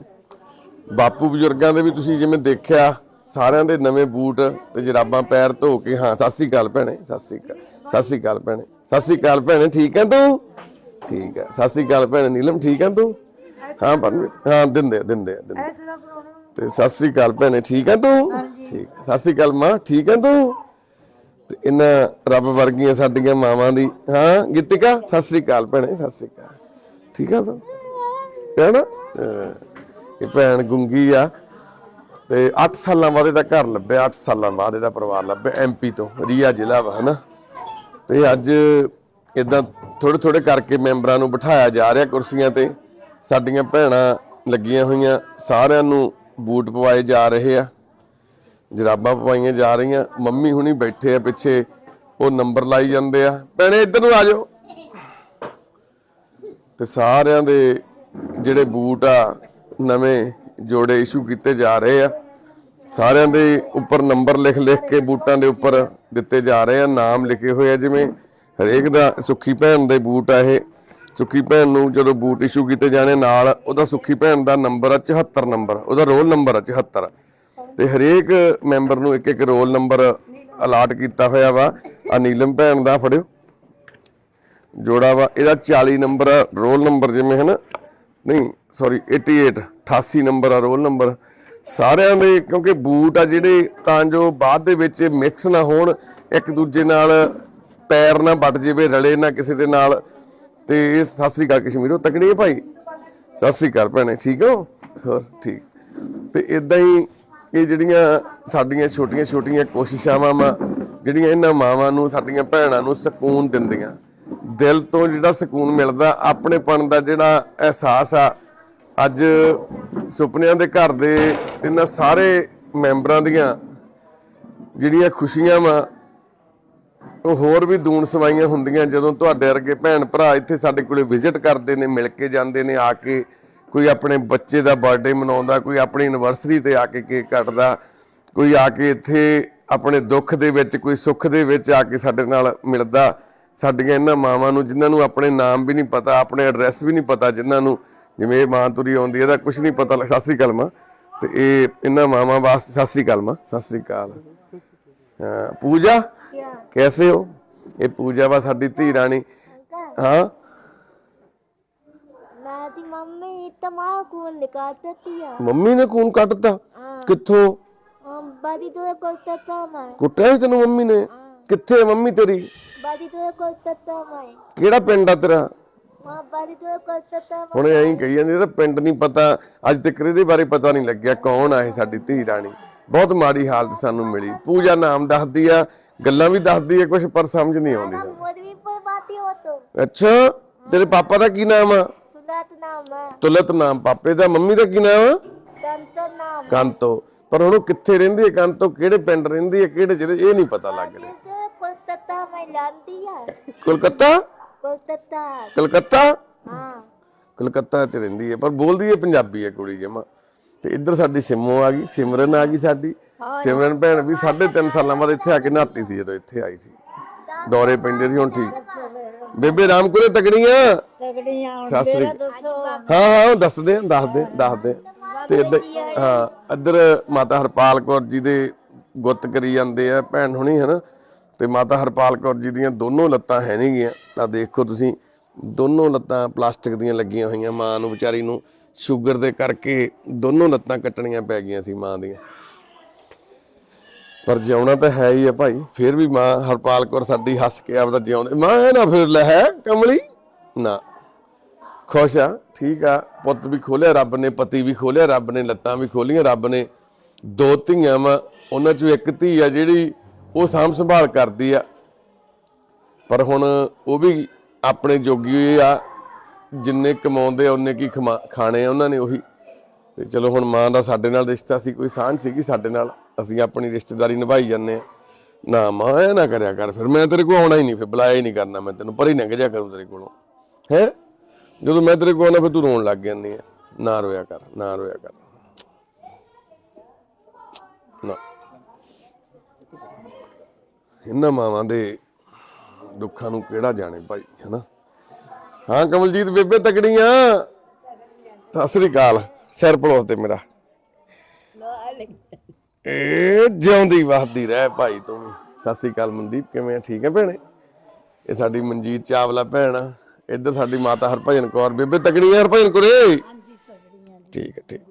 ਬਾਪੂ ਬਜ਼ੁਰਗਾਂ ਦੇ ਵੀ ਤੁਸੀਂ ਜਿਵੇਂ ਦੇਖਿਆ, ਸਾਰਿਆਂ ਦੇ ਨਵੇਂ ਬੂਟ ਤੇ ਜਰਾਬਾਂ ਪੈਰ ਧੋ ਕੇ, ਹਾਂ, ਸਤਿ ਸ੍ਰੀ ਅਕਾਲ ਭੈਣੇ, ਸਤਿ ਸ੍ਰੀ ਅਕਾਲ, ਸਤਿ ਸ੍ਰੀ ਅਕਾਲ ਭੈਣੇ, ਸਤਿ ਸ੍ਰੀ ਅਕਾਲ ਭੈਣੇ, ਠੀਕ ਹੈ ਤੂੰ? ਠੀਕ ਹੈ ਸਤਿ ਸ੍ਰੀ ਅਕਾਲ ਭੈਣੇ, ਨੀਲਮ, ਠੀਕ ਹੈ ਤੂੰ? ਹਾਂ ਪਰਮਜੀਤ ਹਾਂ ਦਿੰਦੇ ਆ, ਦਿੰਦੇ ਆ, ਦਿੰਦੇ ਆ। ਐਸੇ ਦਾ ਬਣਾਉਣਾ ਤੇ ਸਤਿ ਸ੍ਰੀ ਅਕਾਲ ਭੈਣੇ ਠੀਕ ਹੈ ਤੂੰ? ਠੀਕ। ਸਤਿ ਸ੍ਰੀ ਅਕਾਲ ਮਾਂ ਠੀਕ ਹੈ ਤੂੰ? ਤੇ ਇਹਨਾਂ ਰੱਬ ਵਰਗੀਆਂ ਸਾਡੀਆਂ ਮਾਵਾਂ ਦੀ ਹਾਂ ਗਿੱਤਿਕਾ ਸਤਿ ਸ੍ਰੀ ਅਕਾਲ ਭੈਣੇ ਸਤਿ ਸ੍ਰੀ ਅਕਾਲ। ਠੀਕ ਆ ਤੂੰ? ਹੈ ਨਾ? ਹਾਂ। ਇਹ ਭੈਣ ਗੁੰਗੀ ਆ। ਤੇ 8 ਸਾਲਾਂ ਬਾਅਦ ਇਹਦਾ ਘਰ ਲੱਭਿਆ 8 ਸਾਲਾਂ ਬਾਅਦ ਇਹਦਾ ਪਰਿਵਾਰ ਲੱਭਿਆ ਐਮਪੀ ਤੋਂ ਰੀਆ ਜ਼ਿਲ੍ਹਾ ਵਾ ਹਨਾ? ਤੇ ਅੱਜ ਇਦਾਂ ਥੋੜੇ ਥੋੜੇ ਕਰਕੇ ਮੈਂਬਰਾਂ ਨੂੰ ਬਿਠਾਇਆ ਜਾ ਰਿਹਾ ਕੁਰਸੀਆਂ ਤੇ। ਸਾਡੀਆਂ ਭੈਣਾਂ ਲੱਗੀਆਂ ਹੋਈਆਂ ਸਾਰਿਆਂ ਨੂੰ ਬੂਟ ਪਵਾਏ ਜਾ ਰਹੇ ਆ, ਜਰਾਬਾਂ ਪਵਾਈਆਂ ਜਾ ਰਹੀਆਂ, ਮੰਮੀ ਹੁਣੀ ਬੈਠੇ ਆ ਪਿੱਛੇ, ਉਹ ਨੰਬਰ ਲਾਈ ਜਾਂਦੇ ਆ। ਭੈਣੇ, ਇੱਧਰ ਨੂੰ ਆ ਜਾਓ। ਤੇ ਸਾਰਿਆਂ ਦੇ ਜਿਹੜੇ ਬੂਟ ਆ, ਨਵੇਂ ਜੋੜੇ ਇਸ਼ੂ ਕੀਤੇ ਜਾ ਰਹੇ ਆ। ਸਾਰਿਆਂ ਦੇ ਉੱਪਰ ਨੰਬਰ ਲਿਖ ਲਿਖ ਕੇ ਬੂਟਾਂ ਦੇ ਉੱਪਰ ਦਿੱਤੇ ਜਾ ਰਹੇ ਆ, ਨਾਮ ਲਿਖੇ ਹੋਏ ਆ, ਜਿਵੇਂ ਹਰੇਕ ਦਾ ਸੁੱਖੀ ਭੈਣ ਦੇ ਬੂਟ ਆ ਇਹ। ਸੁੱਖੀ ਭੈਣ ਨੂੰ ਜਦੋਂ ਬੂਟ ਇਸ਼ੂ ਕੀਤੇ ਜਾਣੇ ਨਾਲ, ਉਹਦਾ ਸੁੱਖੀ ਭੈਣ ਦਾ ਨੰਬਰ ਆ 74 ਨੰਬਰ ਉਹਦਾ ਰੋਲ ਨੰਬਰ ਆ 74 ਤੇ ਹਰੇਕ ਮੈਂਬਰ ਨੂੰ ਇੱਕ ਇੱਕ ਰੋਲ ਨੰਬਰ ਅਲਾਟ ਕੀਤਾ ਹੋਇਆ ਵਾ। ਆ ਨੀਲਮ ਭੈਣ ਦਾ ਫੜਿਓ। ਜੋੜਾ ਵਾ, ਇਹਦਾ 40 ਨੰਬਰ ਰੋਲ ਨੰਬਰ ਜਿਵੇਂ ਹੈ ਨਾ ਨਹੀਂ ਸੌਰੀ 88 88 ਨੰਬਰ ਆ ਰੋਲ ਨੰਬਰ ਸਾਰਿਆਂ ਦੇ, ਕਿਉਂਕਿ ਬੂਟ ਆ ਜਿਹੜੇ, ਤਾਂ ਜੋ ਬਾਅਦ ਦੇ ਵਿੱਚ ਮਿਕਸ ਨਾ ਹੋਣ, ਇੱਕ ਦੂਜੇ ਨਾਲ ਪੈਰ ਨਾ ਵੱਟ ਜਾਵੇ, ਰਲੇ ਨਾ ਕਿਸੇ ਦੇ ਨਾਲ। ਤੇ ਇਹ ਸਤਿ ਸ੍ਰੀ ਅਕਾਲ ਕਸ਼ਮੀਰੋ, ਤਕੜੀ ਹੈ ਭਾਈ? ਸਤਿ ਸ੍ਰੀ ਅਕਾਲ ਭੈਣੇ, ਠੀਕ ਹੋ? ਹੋਰ, ਠੀਕ। ਤੇ ਇਦਾਂ ਹੀ ਇਹ ਜਿਹੜੀਆਂ ਸਾਡੀਆਂ ਛੋਟੀਆਂ ਛੋਟੀਆਂ ਕੋਸ਼ਿਸ਼ਾਂ ਵਾ, ਜਿਹੜੀਆਂ ਇਹਨਾਂ ਮਾਵਾਂ ਨੂੰ, ਸਾਡੀਆਂ ਭੈਣਾਂ ਨੂੰ ਸਕੂਨ ਦਿੰਦੀਆਂ। ਦਿਲ ਤੋਂ ਜਿਹੜਾ ਸਕੂਨ ਮਿਲਦਾ, ਆਪਣੇਪਣ ਦਾ ਜਿਹੜਾ ਅਹਿਸਾਸ ਆ, ਅੱਜ ਸੁਪਨਿਆਂ ਦੇ ਘਰ ਦੇ ਇਹਨਾਂ ਸਾਰੇ ਮੈਂਬਰਾਂ ਦੀਆਂ ਜਿਹੜੀਆਂ ਖੁਸ਼ੀਆਂ ਵਾ ਹੋਰ ਵੀ ਦੂਣ ਸਵਾਈਆਂ ਹੁੰਦੀਆਂ ਜਦੋਂ ਤੁਹਾਡੇ ਵਰਗੇ ਭੈਣ ਭਰਾ ਇੱਥੇ ਸਾਡੇ ਕੋਲੇ ਵਿਜ਼ਿਟ ਕਰਦੇ ਨੇ, ਮਿਲ ਕੇ ਜਾਂਦੇ ਨੇ, ਆ ਕੇ ਕੋਈ ਆਪਣੇ ਬੱਚੇ ਦਾ ਬਰਥਡੇ ਮਨਾਉਂਦਾ, ਕੋਈ ਆਪਣੀ ਐਨਵਰਸਰੀ ਤੇ ਆ ਕੇ ਕੇਕ ਕੱਟਦਾ, ਕੋਈ ਆ ਕੇ ਇੱਥੇ ਆਪਣੇ ਦੁੱਖ ਦੇ ਵਿੱਚ, ਕੋਈ ਸੁੱਖ ਦੇ ਵਿੱਚ ਆ ਕੇ ਸਾਡੇ ਨਾਲ ਮਿਲਦਾ। ਸਾਡੀਆਂ ਇਹਨਾਂ ਮਾਵਾਂ ਨੂੰ, ਜਿਨ੍ਹਾਂ ਨੂੰ ਆਪਣੇ ਨਾਮ ਵੀ ਨਹੀਂ ਪਤਾ, ਆਪਣੇ ਐਡਰੈਸ ਵੀ ਨਹੀਂ ਪਤਾ, ਜਿਨ੍ਹਾਂ ਨੂੰ ਜਿਵੇਂ ਇਹ ਮਾਂ ਤੁਰੀ ਆਉਂਦੀ ਇਹਦਾ ਕੁਝ ਨਹੀਂ ਪਤਾ। ਸਤਿ ਸ੍ਰੀ ਅਕਾਲ ਮਾਂ। ਤੇ ਇਹ ਇਹਨਾਂ ਮਾਵਾਂ ਵਾਸਤੇ ਸਤਿ ਸ੍ਰੀ ਅਕਾਲ ਮਾਂ, ਸਤਿ ਸ੍ਰੀ ਅਕਾਲ। ਪੂਜਾ? क्या ਕੈਸੇ ਹੋ ਇਹ ਪੂਜਾ ਵਾ ਸਾਡੀ ਧੀ ਰਾਣੀ ਹਾਂ मैं थी मम्मी तमाम कौन निकालती थी यार ਮੰਮੀ ਨੇ ਖੂਨ ਕੱਟਤਾ ਕਿੱਥੋਂ हम बादी तो कोलकाता में ਕੁੱਟਿਆ ਸੀ ਤੈਨੂੰ ਮੰਮੀ ਨੇ ਕਿੱਥੇ ਹੈ ਮੰਮੀ ਤੇਰੀ बादी तो कोलकाता में ਕਿਹੜਾ ਪਿੰਡ ਆ ਤੇਰਾ वहाँ बादी तो कोलकाता में ਹੁਣ ਐਂ ਕਹੀ ਜਾਂਦੀ ਇਹਦਾ ਪਿੰਡ ਨਹੀਂ ਪਤਾ ਅੱਜ ਤੱਕ ਇਹਦੇ ਬਾਰੇ ਪਤਾ ਨਹੀਂ ਲੱਗਿਆ ਕੌਣ ਆ ਇਹ ਸਾਡੀ ਧੀ ਰਾਣੀ ਬਹੁਤ ਮਾੜੀ ਹਾਲਤ ਸਾਨੂੰ ਮਿਲੀ ਪੂਜਾ ਨਾਮ ਦੱਸਦੀ ਆ ਗੱਲਾਂ ਵੀ ਦੱਸਦੀ ਆ ਕੁਝ ਪਰ ਸਮਝ ਨਹੀਂ ਆਉਂਦੀ ਸਾਨੂੰ। मोदी पर बाती हो तो ਅੱਛਾ ਤੇਰੇ ਪਾਪਾ ਦਾ ਕੀ ਨਾਮ ਆ तुलत नाम है ਤੁਲਤ ਨਾਮ ਪਾਪੇ ਦਾ ਮੰਮੀ ਦਾ ਕੀ ਨਾਮ ਆ तंत्र नाम ਕੰਤੋ ਪਰ ਹੁਣ ਉਹ ਕਿੱਥੇ ਰਹਿੰਦੀ ਹੈ ਕੰਤੋ ਕਿਹੜੇ ਪਿੰਡ ਰਹਿੰਦੀ ਹੈ ਕਿਹੜੇ ਜ਼ਿਲ੍ਹੇ ਇਹ ਨਹੀਂ ਪਤਾ ਲੱਗ ਰਿਹਾ तो कोलकाता में लाती है ਕੋਲਕਾਤਾ कोलकाता ਕਲਕੱਤਾ हाँ ਕਲਕੱਤਾ 'ਚ ਰਹਿੰਦੀ ਹੈ ਪਰ ਬੋਲਦੀ ਹੈ ਪੰਜਾਬੀ ਹੈ ਕੁੜੀ ਜਮਾ ਤੇ ਇੱਧਰ ਸਾਡੀ ਸਿਮੋ ਆ ਗਈ ਸਿਮਰਨ ਆ ਗਈ ਸਾਡੀ ਸਿਮਰਨ ਭੈਣ ਵੀ 3.5 ਸਾਲਾਂ ਬਾਅਦ ਇੱਥੇ ਆ ਕੇ ਨਹਾਤੀ ਸੀ ਜਦੋਂ ਇੱਥੇ ਆਈ ਸੀ। ਦੌਰੇ ਪੈਂਦੇ ਸੀ ਹੁਣ ਠੀਕ। ਬੇਬੇ ਰਾਮਕੁਰੇ ਤਕੜੀਆਂ? ਤਕੜੀਆਂ ਸਤਿ ਸ੍ਰੀ ਹਾਂ ਹਾਂ ਉਹ ਦੱਸਦੇ ਆ ਦੱਸਦੇ ਦੱਸਦੇ। ਤੇ ਇੱਧਰ ਹਾਂ ਇੱਧਰ ਮਾਤਾ ਹਰਪਾਲ ਕੌਰ ਜੀ ਦੇ ਗੁੱਤ ਕਰੀ ਜਾਂਦੇ ਆ ਭੈਣ ਹੁਣੀ ਹਨ? ਤੇ ਮਾਤਾ ਹਰਪਾਲ ਕੌਰ ਜੀ ਦੀਆਂ ਦੋਨੋਂ ਲੱਤਾਂ ਹੈ ਨਹੀਂ ਗਈਆਂ। ਤਾਂ ਦੇਖੋ ਤੁਸੀਂ ਦੋਨੋਂ ਲੱਤਾਂ ਪਲਾਸਟਿਕ ਦੀਆਂ ਲੱਗੀਆਂ ਹੋਈਆਂ ਮਾਂ ਨੂੰ ਵਿਚਾਰੀ ਨੂੰ। ਸ਼ੂਗਰ ਦੇ ਕਰਕੇ ਦੋਨੋਂ ਲੱਤਾਂ ਕੱਟਣੀਆਂ ਪੈ ਗਈਆਂ ਸੀ ਮਾਂ ਦੀਆਂ। ਪਰ ਜਿਉਣਾ ਤਾਂ ਹੈ ਹੀ ਆ ਭਾਈ, ਫਿਰ ਵੀ ਮਾਂ ਹਰਪਾਲ ਕੌਰ ਸਾਡੀ ਹੱਸ ਕੇ ਆਪਦਾ ਜਿਉਂਦੇ ਮਾਂ ਇਹ ਨਾ ਫਿਰ ਲੈ, ਹੈ, ਕਮਲੀ? ਨਾ। ਖੁਸ਼ ਆ, ਠੀਕ ਆ, ਪੁੱਤ ਵੀ ਖੋਲਿਆ, ਰੱਬ ਨੇ ਪਤੀ ਵੀ ਖੋਲਿਆ, ਰੱਬ ਨੇ ਲੱਤਾਂ ਵੀ ਖੋਲੀਆਂ, ਰੱਬ ਨੇ ਦੋ ਧੀਆਂ ਵਾ, ਉਹਨਾਂ ਚੋਂ ਇੱਕ ਧੀ ਆ ਜਿਹੜੀ ਉਹ ਸਾਂਭ ਸੰਭਾਲ ਕਰਦੀ ਆ। ਪਰ ਹੁਣ ਉਹ ਵੀ ਆਪਣੇ ਜੋਗੀ ਹੋਏ ਆ, ਜਿੰਨੇ ਕਮਾਉਂਦੇ ਆ, ਉਹਨੇ ਕੀ ਖਮਾ- ਖਾਣੇ ਆ ਉਹਨਾਂ ਨੇ ਉਹੀ। ਤੇ ਚਲੋ ਹੁਣ ਮਾਂ ਦਾ ਸਾਡੇ ਨਾਲ ਰਿਸ਼ਤਾ ਸੀ, ਕੋਈ ਸਾਂਝ ਸੀਗੀ ਸਾਡੇ ਨਾਲ। ਅਸੀਂ ਆਪਣੀ ਰਿਸ਼ਤੇਦਾਰੀ ਨਿਭਾਈ ਜਾਂਦੇ ਆ ਨਾ ਮਾਂ ਇਹ ਨਾ ਕਰਿਆ ਕਰ। ਫਿਰ ਮੈਂ ਤੇਰੇ ਕੋਲ ਆਉਣਾ ਹੀ ਨਹੀਂ, ਫਿਰ ਬੁਲਾਇਆ ਹੀ ਨਹੀਂ ਕਰਨਾ ਮੈਂ ਤੈਨੂੰ। ਪਰ ਲੰਘ ਜਾ ਕਰੂੰ ਤੇਰੇ ਕੋਲੋਂ। ਹੈ? ਜਦੋਂ ਮੈਂ ਤੇਰੇ ਕੋਲ ਆਉਣਾ, ਫਿਰ ਤੂੰ ਰੋਣ ਲੱਗ ਜਾਂਦੀ ਆ ਨਾ ਰੋਇਆ ਕਰ, ਨਾ ਰੋਇਆ ਕਰ। ਨਾ। ਇਹਨਾਂ ਮਾਵਾਂ ਦੇ ਦੁੱਖਾਂ ਨੂੰ ਕਿਹੜਾ ਜਾਣੇ ਭਾਈ, ਹੈਨਾ? ਹਾਂ, ਕਮਲਜੀਤ, ਬੇਬੇ ਤਕੜੀਆਂ। ਸਤਿ ਸ੍ਰੀ ਅਕਾਲ। ਸਿਰ ਪਲੋਸ ਤੇ ਮੇਰਾ। ਇਹ ਜਿਉਂਦੀ ਵਸਦੀ ਰਹਿ ਭਾਈ ਤੂੰ ਸਤਿ ਸ੍ਰੀ ਅਕਾਲ ਮਨਦੀਪ, ਕਿਵੇਂ ਆ? ਠੀਕ ਹੈ ਭੈਣੇ? ਇਹ ਸਾਡੀ ਮਨਜੀਤ ਚਾਵਲਾ ਭੈਣ ਆ। ਇੱਧਰ ਸਾਡੀ ਮਾਤਾ ਹਰਭਜਨ ਕੌਰ, ਬੇਬੇ ਤਕੜੀਆਂ ਹਰਭਜਨ ਕੋਰੇ ਠੀਕ ਹੈ ਠੀਕ।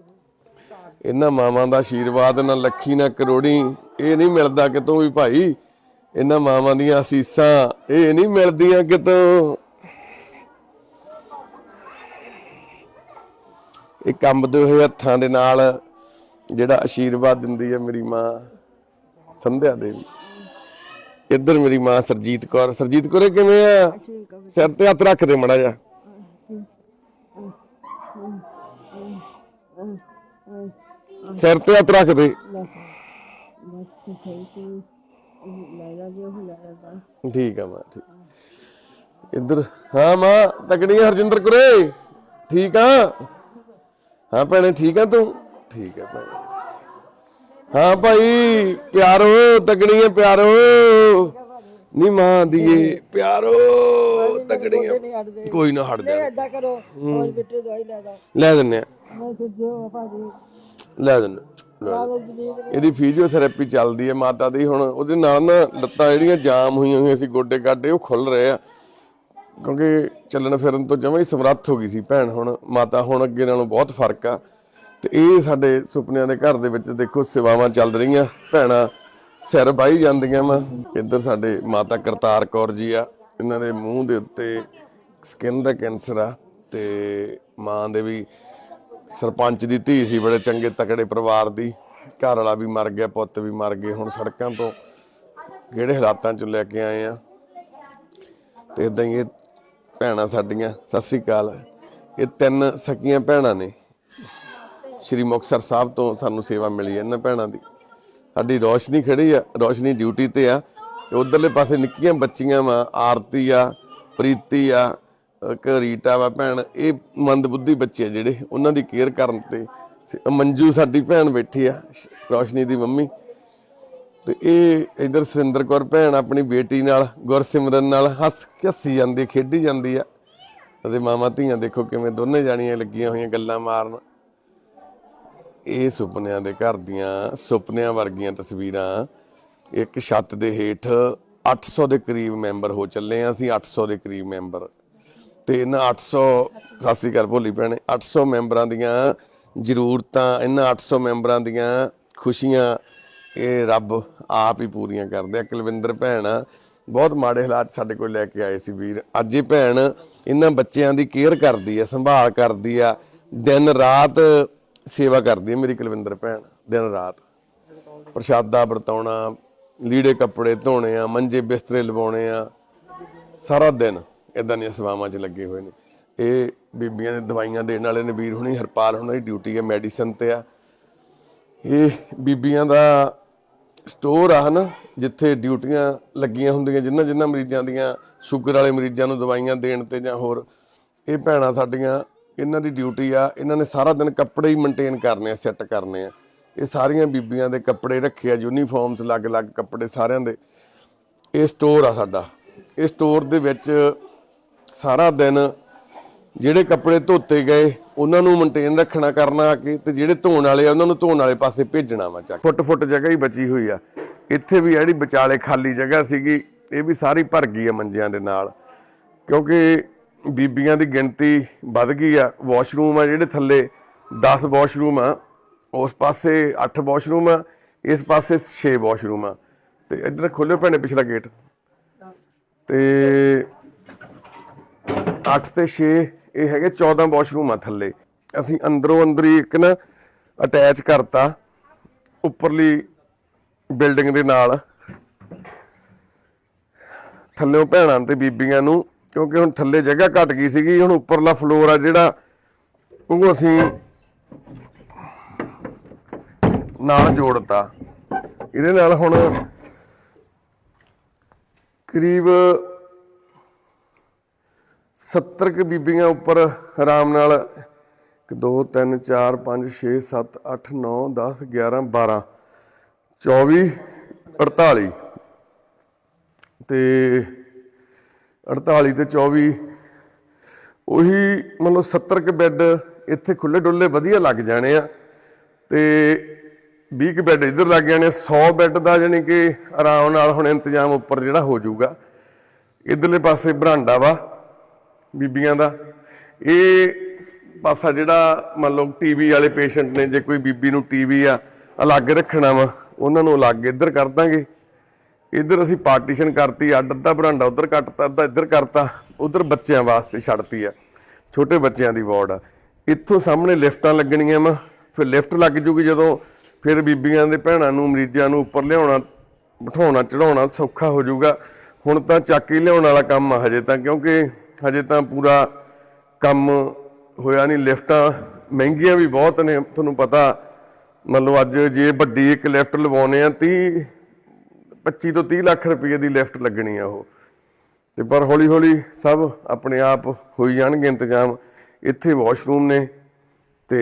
ਇਹਨਾਂ ਮਾਵਾਂ ਦਾ ਆਸ਼ੀਰਵਾਦ ਨਾ ਲੱਖੀ, ਨਾ ਕਰੋੜੀ, ਇਹ ਨਹੀਂ ਮਿਲਦਾ ਕਿਤੋਂ ਵੀ ਭਾਈ। ਇਹਨਾਂ ਮਾਵਾਂ ਦੀਆਂ ਅਸੀਸਾਂ, ਇਹ ਨਹੀਂ ਮਿਲਦੀਆਂ ਕਿਤੋਂ। ਇਹ ਕੰਬਦੇ ਹੋਏ ਹੱਥਾਂ ਦੇ ਨਾਲ ਜਿਹੜਾ ਆਸ਼ੀਰਵਾਦ ਦਿੰਦੀ ਹੈ ਮੇਰੀ ਮਾਂ ਸੰਧਿਆ ਦੇਵੀ ਇੱਧਰ ਮੇਰੀ ਮਾਂ ਸਰਜੀਤ ਕੌਰ। ਸਰਜੀਤ ਕੌਰ ਕਿਵੇਂ ਆ? ਸਿਰ ਤੇ ਹੱਥ ਰੱਖ ਦੇ ਮੜਾ ਜਾ ਸਿਰ ਤੇ ਹੱਥ ਰੱਖ ਦੇ। ਠੀਕ ਆ ਮਾਂ ਠੀਕ। ਇੱਧਰ ਹਾਂ ਮਾਂ ਤਕੜੀਆਂ ਹਰਜਿੰਦਰ ਕੁਰੇ ਠੀਕ ਆ? ਹਾਂ ਭੈਣੇ ਠੀਕ ਆ ਤੂੰ? ਠੀਕ ਆ ਭੈਣੇ ਹਾਂ ਭਾਈ ਪਿਆਰੋ ਤਕੜੀਆਂ ਪਿਆਰੋ ਨੀ ਮਾਂ ਦੀਏ ਪਿਆਰੋ ਤਕੜੀਆਂ। ਕੋਈ ਨਾ ਹਟ ਜਾ। ਕਰੋ ਦਵਾਈ ਲੈ ਦਾ ਲੈ ਦਿੰਨੇ ਆ। ਲੈ ਦਿੰਨੇ। ਇਹਦੀ ਫਿਜ਼ੀਓਥੈਰੇਪੀ ਚੱਲਦੀ ਹੈ ਮਾਤਾ ਦੀ ਹੁਣ। ਉਹਦੇ ਨਾਲ ਨਾ ਲੱਤਾਂ ਜਿਹੜੀਆਂ ਜਾਮ ਹੋਈਆਂ ਹੋਈਆਂ ਸੀ ਗੋਡੇ ਗਾਡੇ ਉਹ ਖੁੱਲ ਰਹੇ ਆ। ਕਿਉਂਕਿ ਚੱਲਣ ਫਿਰਨ ਤੋਂ ਜਮਾਂ ਹੀ ਸਮਰੱਥ ਹੋ ਗਈ ਸੀ ਭੈਣ ਹੁਣ। ਮਾਤਾ ਹੁਣ ਅੱਗੇ ਨਾਲੋਂ ਬਹੁਤ ਫ਼ਰਕ ਆ। ਤੇ ਇਹ ਸਾਡੇ ਸੁਪਨਿਆਂ ਦੇ ਘਰ ਦੇ ਵਿੱਚ ਦੇਖੋ ਸੇਵਾਵਾਂ ਚੱਲ ਰਹੀਆਂ। ਭੈਣਾਂ ਸਿਰ ਬਾਈ ਜਾਂਦੀਆਂ ਵਾ। ਇੱਧਰ ਸਾਡੇ ਮਾਤਾ ਕਰਤਾਰ ਕੌਰ ਜੀ ਆ। ਇਹਨਾਂ ਦੇ ਮੂੰਹ ਦੇ ਉੱਤੇ ਸਕਿਨ ਦਾ ਕੈਂਸਰ ਆ ਤੇ ਮਾਂ ਦੇ ਵੀ ਸਰਪੰਚ ਦੀ ਧੀ ਸੀ ਬੜੇ ਚੰਗੇ ਤਕੜੇ ਪਰਿਵਾਰ ਦੀ। ਘਰ ਵਾਲਾ ਵੀ ਮਰ ਗਿਆ, ਪੁੱਤ ਵੀ ਮਰ ਗਏ। ਹੁਣ ਸੜਕਾਂ ਤੋਂ ਕਿਹੜੇ ਹਾਲਾਤਾਂ ਚ ਲੈ ਕੇ ਆਏ ਆ। ਤੇ ਇਦਾਂ ਹੀ ਇਹ ਭੈਣਾਂ ਸਾਡੀਆਂ। ਸਤਿ ਸ੍ਰੀ ਅਕਾਲ। ਇਹ ਤਿੰਨ ਸਕੀਆਂ ਭੈਣਾਂ ਨੇ। ਸ਼੍ਰੀ ਮੁਕਤਸਰ ਸਾਹਿਬ ਤੋਂ ਸਾਨੂੰ ਸੇਵਾ ਮਿਲੀ ਹੈ ਇਹਨਾਂ ਭੈਣਾਂ ਦੀ। ਸਾਡੀ ਰੋਸ਼ਨੀ ਖੜੀ ਆ, ਰੋਸ਼ਨੀ ਡਿਊਟੀ ਤੇ ਆ। ਤੇ ਉਧਰਲੇ ਪਾਸੇ ਨਿੱਕੀਆਂ ਬੱਚੀਆਂ ਵਾ, ਆਰਤੀ ਆ, ਪ੍ਰੀਤੀ ਆ, ਇੱਕ ਰੀਟਾ ਵਾ ਭੈਣ, ਇਹ ਮੰਦਬੁੱਧੀ ਬੱਚੇ ਆ ਜਿਹੜੇ, ਉਹਨਾਂ ਦੀ ਕੇਅਰ ਕਰਨ ਤੇ ਮੰਜੂ ਸਾਡੀ ਭੈਣ ਬੈਠੀ ਆ ਰੋਸ਼ਨੀ ਦੀ ਮੰਮੀ। ਤੇ ਇਹ ਇਧਰ ਸੁਰਿੰਦਰ ਕੌਰ ਭੈਣ ਆਪਣੀ ਬੇਟੀ ਨਾਲ, ਗੁਰਸਿਮਰਨ ਨਾਲ ਹੱਸ ਕੇ ਹੱਸੀ ਜਾਂਦੀ ਖੇਡੀ ਜਾਂਦੀ ਆ। ਅਤੇ ਮਾਮਾ ਧੀਆਂ ਦੇਖੋ ਕਿਵੇਂ ਦੋਨੇ ਜਾਣੀਆਂ ਲੱਗੀਆਂ ਹੋਈਆਂ ਗੱਲਾਂ ਮਾਰਨ। ਇਹ ਸੁਪਨਿਆਂ ਦੇ ਘਰ ਦੀਆਂ ਸੁਪਨਿਆਂ ਵਰਗੀਆਂ ਤਸਵੀਰਾਂ ਇੱਕ ਛੱਤ ਦੇ ਹੇਠ 800 ਦੇ ਕਰੀਬ ਮੈਂਬਰ ਹੋ ਚੱਲੇ ਆ ਅਸੀਂ 800 ਦੇ ਕਰੀਬ ਮੈਂਬਰ। ਤੇ ਇਹਨਾਂ 800 ਸਤਿ ਸ੍ਰੀ ਅਕਾਲ ਭੋਲੀ ਭੈਣੇ 800 ਮੈਂਬਰਾਂ ਦੀਆਂ ਜ਼ਰੂਰਤਾਂ, ਇਹਨਾਂ 800 ਮੈਂਬਰਾਂ ਦੀਆਂ ਖੁਸ਼ੀਆਂ ਇਹ ਰੱਬ ਆਪ ਹੀ ਪੂਰੀਆਂ ਕਰਦੇ ਆ। ਕੁਲਵਿੰਦਰ ਭੈਣ ਬਹੁਤ ਮਾੜੇ ਹਾਲਾਤ ਸਾਡੇ ਕੋਲ ਲੈ ਕੇ ਆਏ ਸੀ ਵੀਰ। ਅੱਜ ਇਹ ਭੈਣ ਇਹਨਾਂ ਬੱਚਿਆਂ ਦੀ ਕੇਅਰ ਕਰਦੀ ਆ, ਸੰਭਾਲ ਕਰਦੀ ਆ। ਦਿਨ ਰਾਤ ਸੇਵਾ ਕਰਦੀ ਹੈ ਮੇਰੀ ਕੁਲਵਿੰਦਰ ਭੈਣ, ਦਿਨ ਰਾਤ। ਪ੍ਰਸ਼ਾਦਾ ਵਰਤਾਉਣਾ, ਲੀੜੇ ਕੱਪੜੇ ਧੋਣੇ ਆ, ਮੰਜੇ ਬਿਸਤਰੇ ਲਵਾਉਣੇ ਆ, ਸਾਰਾ ਦਿਨ ਇਦਾਂ ਦੀਆਂ ਸੇਵਾਵਾਂ 'ਚ ਲੱਗੇ ਹੋਏ ਨੇ। ਇਹ ਬੀਬੀਆਂ ਦੇ ਦਵਾਈਆਂ ਦੇਣ ਵਾਲੇ ਨੇ, ਵੀਰ ਹੁਣੀ, ਹਰਪਾਲ ਹੁਣਾਂ ਦੀ ਡਿਊਟੀ ਹੈ ਮੈਡੀਸਨ ਤੇ ਆ। ਇਹ ਬੀਬੀਆਂ ਦਾ ਸਟੋਰ ਆ ਹਨਾ, ਜਿੱਥੇ ਡਿਊਟੀਆਂ ਲੱਗੀਆਂ ਹੁੰਦੀਆਂ ਜਿਨ੍ਹਾਂ ਜਿਨ੍ਹਾਂ ਮਰੀਜ਼ਾਂ ਦੀਆਂ, ਸ਼ੂਗਰ ਵਾਲੇ ਮਰੀਜ਼ਾਂ ਨੂੰ ਦਵਾਈਆਂ ਦੇਣ ਤੇ ਜਾਂ ਹੋਰ। ਇਹ ਭੈਣਾਂ ਸਾਡੀਆਂ ਇਹਨਾਂ ਦੀ ਡਿਊਟੀ ਆ, ਇਹਨਾਂ ਨੇ ਸਾਰਾ ਦਿਨ ਕੱਪੜੇ ਹੀ ਮੇਨਟੇਨ ਕਰਨੇ ਆ ਸੈੱਟ ਕਰਨੇ ਆ। ਇਹ ਸਾਰੀਆਂ ਬੀਬੀਆਂ ਦੇ ਕੱਪੜੇ ਰੱਖੇ ਆ ਯੂਨੀਫਾਰਮਸ ਅਲੱਗ-ਅਲੱਗ ਕੱਪੜੇ ਸਾਰਿਆਂ ਦੇ। ਇਹ ਸਟੋਰ ਆ ਸਾਡਾ। ਇਹ ਸਟੋਰ ਦੇ ਵਿੱਚ ਸਾਰਾ ਦਿਨ ਜਿਹੜੇ ਕੱਪੜੇ ਧੋਤੇ ਗਏ, ਉਹਨਾਂ ਨੂੰ ਮੇਨਟੇਨ ਰੱਖਣਾ, ਕਰਨਾ ਆ ਕੇ ਤੇ ਜਿਹੜੇ ਧੋਣ ਵਾਲੇ ਆ, ਉਹਨਾਂ ਨੂੰ ਧੋਣ ਵਾਲੇ ਪਾਸੇ ਭੇਜਣਾ ਵਾ ਚੱਕ। ਫੁੱਟ ਫੁੱਟ ਜਗ੍ਹਾ ਹੀ ਬਚੀ ਹੋਈ ਆ। ਇੱਥੇ ਵੀ ਜਿਹੜੀ ਵਿਚਾਲੇ ਖਾਲੀ ਜਗ੍ਹਾ ਸੀਗੀ, ਇਹ ਵੀ ਸਾਰੀ ਭਰ ਗਈ ਆ ਮੰਜਿਆਂ ਦੇ ਨਾਲ। ਕਿਉਂਕਿ ਬੀਬੀਆਂ ਦੀ ਗਿਣਤੀ ਵੱਧ ਗਈ ਆ। ਵਾਸ਼ਰੂਮ ਆ ਜਿਹੜੇ ਥੱਲੇ 10 ਵਾਸ਼ਰੂਮ ਆ। ਉਸ ਪਾਸੇ 8 ਵਾਸ਼ਰੂਮ ਆ, ਇਸ ਪਾਸੇ 6 ਵਾਸ਼ਰੂਮ ਆ। ਤੇ ਇੱਧਰ ਖੋਲਿਓ ਭੈਣੇ ਪਿਛਲਾ ਗੇਟ। ਤੇ 8 ਤੇ 6 ਇਹ ਹੈਗੇ 14 ਵਾਸ਼ਰੂਮ ਆ ਥੱਲੇ। ਅਸੀਂ ਅੰਦਰੋਂ ਅੰਦਰ ਹੀ ਇੱਕ ਨਾ ਅਟੈਚ ਕਰਤਾ, ਉੱਪਰਲੀ ਬਿਲਡਿੰਗ ਦੇ ਨਾਲ। ਥੱਲੇੋਂ ਭੈਣਾਂ ਤੇ ਬੀਬੀਆਂ ਨੂੰ ਕਿਉਂਕਿ ਹੁਣ ਥੱਲੇ ਜਗ੍ਹਾ ਘਟ ਗਈ ਸੀਗੀ, ਹੁਣ ਉੱਪਰਲਾ ਫਲੋਰ ਆ ਜਿਹੜਾ ਉਹ ਅਸੀਂ ਨਾਲ ਜੋੜਤਾ। ਇਹਦੇ ਨਾਲ ਹੁਣ ਕਰੀਬ 70 ਕੁ ਬੀਬੀਆਂ ਉੱਪਰ ਆਰਾਮ ਨਾਲ 2 3 4 5 6 7 8 9 10 11 12 24 48 ਤੇ 48 ਤੇ 24 ਉਹੀ ਮਤਲਬ 70 ਕੁ ਬੈੱਡ ਇੱਥੇ ਖੁੱਲੇ ਡੁੱਲੇ ਵਧੀਆ ਲੱਗ ਜਾਣੇ ਆ ਤੇ 20 ਕੁ ਬੈੱਡ ਇੱਧਰ ਲੱਗ ਜਾਣੇ 100 ਬੈੱਡ ਦਾ ਜਾਨੀ ਕਿ ਆਰਾਮ ਨਾਲ ਹੁਣ ਇੰਤਜ਼ਾਮ ਉੱਪਰ ਜਿਹੜਾ ਹੋ ਜਾਊਗਾ। ਇਧਰਲੇ ਪਾਸੇ ਬਰਾਂਡਾ ਵਾ ਬੀਬੀਆਂ ਦਾ। ਇਹ ਪਾਸਾ ਜਿਹੜਾ ਮੰਨ ਲਓ ਟੀਵੀ ਵਾਲੇ ਪੇਸ਼ੈਂਟ ਨੇ, ਜੇ ਕੋਈ ਬੀਬੀ ਨੂੰ ਟੀਵੀ ਆ ਅਲੱਗ ਰੱਖਣਾ ਵਾ, ਉਹਨਾਂ ਨੂੰ ਅਲੱਗ ਇੱਧਰ ਕਰ ਦਾਂਗੇ। ਇੱਧਰ ਅਸੀਂ ਪਾਰਟੀਸ਼ਨ ਕਰਤੀ, ਅੱਡ ਅੱਧਾ ਬਰਾਂਡਾ ਉਧਰ ਕੱਟਤਾ, ਅੱਧਾ ਇੱਧਰ ਕਰਤਾ, ਉੱਧਰ ਬੱਚਿਆਂ ਵਾਸਤੇ ਛੱਡਤੀ ਆ, ਛੋਟੇ ਬੱਚਿਆਂ ਦੀ ਵਾਰਡ ਆ। ਇੱਥੋਂ ਸਾਹਮਣੇ ਲਿਫਟਾਂ ਲੱਗਣੀਆਂ ਵਾ, ਫਿਰ ਲਿਫਟ ਲੱਗ ਜੂਗੀ ਜਦੋਂ ਫਿਰ ਬੀਬੀਆਂ ਦੇ ਭੈਣਾਂ ਨੂੰ, ਮਰੀਜ਼ਾਂ ਨੂੰ ਉੱਪਰ ਲਿਆਉਣਾ, ਬਿਠਾਉਣਾ ਚੜਾਉਣਾ ਸੌਖਾ ਹੋ ਜਾਊਗਾ ਹੁਣ ਤਾਂ ਚਾਕੀ ਲਿਆਉਣ ਵਾਲਾ ਕੰਮ ਆ ਹਜੇ ਤਾਂ, ਕਿਉਂਕਿ ਹਜੇ ਤਾਂ ਪੂਰਾ ਕੰਮ ਹੋਇਆ ਨਹੀਂ। ਲਿਫਟਾਂ ਮਹਿੰਗੀਆਂ ਵੀ ਬਹੁਤ ਨੇ, ਤੁਹਾਨੂੰ ਪਤਾ, ਮੰਨ ਲਓ ਅੱਜ ਜੇ ਵੱਡੀ ਇੱਕ ਲਿਫਟ ਲਵਾਉਣੇ ਆ 30 25 ਤੋਂ 30 ਲੱਖ ਰੁਪਏ ਦੀ ਲਿਫਟ ਲੱਗਣੀ ਆ ਉਹ। ਤੇ ਪਰ ਹੌਲੀ ਹੌਲੀ ਸਭ ਆਪਣੇ ਆਪ ਹੋਈ ਜਾਣਗੇ ਇੰਤਜ਼ਾਮ। ਇੱਥੇ ਵਾਸ਼ਰੂਮ ਨੇ ਤੇ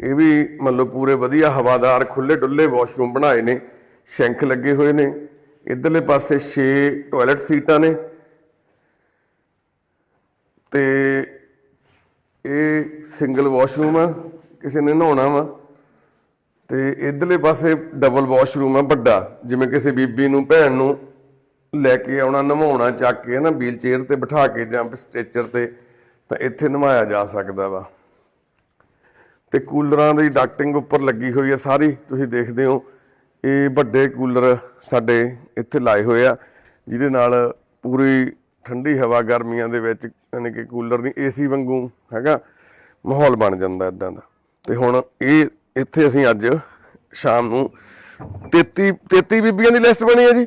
ਇਹ ਵੀ ਮੰਨ ਲਓ ਪੂਰੇ ਵਧੀਆ ਹਵਾਦਾਰ ਖੁੱਲੇ ਡੁੱਲੇ ਵਾਸ਼ਰੂਮ ਬਣਾਏ ਨੇ, ਸ਼ੈਂਕ ਲੱਗੇ ਹੋਏ ਨੇ। ਇਧਰਲੇ ਪਾਸੇ 6 ਟਾਇਲਟ ਸੀਟਾਂ ਨੇ। ਤੇ ਇਹ ਸਿੰਗਲ ਵਾਸ਼ਰੂਮ ਆ, ਕਿਸੇ ਨੇ ਨਹਾਉਣਾ ਵਾ। ਤੇ ਇਧਰਲੇ ਪਾਸੇ ਡਬਲ ਵਾਸ਼ਰੂਮ ਆ ਵੱਡਾ, ਜਿਵੇਂ ਕਿਸੇ ਬੀਬੀ ਨੂੰ, ਭੈਣ ਨੂੰ ਲੈ ਕੇ ਆਉਣਾ, ਨਵਾਉਣਾ, ਚੱਕ ਕੇ ਨਾ ਵੀਲ ਚੇਅਰ ਤੇ ਬਿਠਾ ਕੇ ਜਾਂ ਸਟ੍ਰੈਚਰ ਤੇ, ਤਾਂ ਇੱਥੇ ਨਵਾਇਆ ਜਾ ਸਕਦਾ ਵਾ। ਤੇ ਕੂਲਰਾਂ ਦੀ ਡਾਕਟਿੰਗ ਉੱਪਰ ਲੱਗੀ ਹੋਈ ਹੈ ਸਾਰੀ, ਤੁਸੀਂ ਦੇਖਦੇ ਹੋ, ਇਹ ਵੱਡੇ ਕੂਲਰ ਸਾਡੇ ਇੱਥੇ ਲਾਏ ਹੋਏ ਆ, ਜਿਹਦੇ ਨਾਲ ਪੂਰੀ ਠੰਡੀ ਹਵਾ ਗਰਮੀਆਂ ਦੇ ਵਿੱਚ, ਯਾਨੀ ਕਿ ਕੂਲਰ ਨਹੀਂ ਏਸੀ ਵਾਂਗੂ ਹੈਗਾ, ਮਾਹੌਲ ਬਣ ਜਾਂਦਾ ਇਦਾਂ ਦਾ। ਤੇ ਹੁਣ ਇਹ ਇੱਥੇ ਅਸੀਂ ਅੱਜ ਸ਼ਾਮ ਨੂੰ 33 33 ਬੀਬੀਆਂ ਦੀ ਲਿਸਟ ਬਣੀ ਹੈ ਜੀ।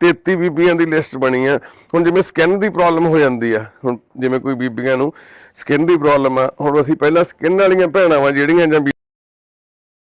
33 ਬੀਬੀਆਂ ਦੀ ਲਿਸਟ ਬਣੀ ਆ ਹੁਣ ਜਿਵੇਂ ਸਕਿਨ ਦੀ ਪ੍ਰੋਬਲਮ ਹੋ ਜਾਂਦੀ ਆ ਹੁਣ ਜਿਵੇਂ ਕੋਈ ਬੀਬੀਆਂ ਨੂੰ ਸਕਿਨ ਦੀ ਪ੍ਰੋਬਲਮ ਆ, ਹੁਣ ਅਸੀਂ ਪਹਿਲਾਂ ਸਕਿਨ ਵਾਲੀਆਂ ਭੈਣਾਂ ਵਾ ਜਿਹੜੀਆਂ ਜਾਂ ਬੀ-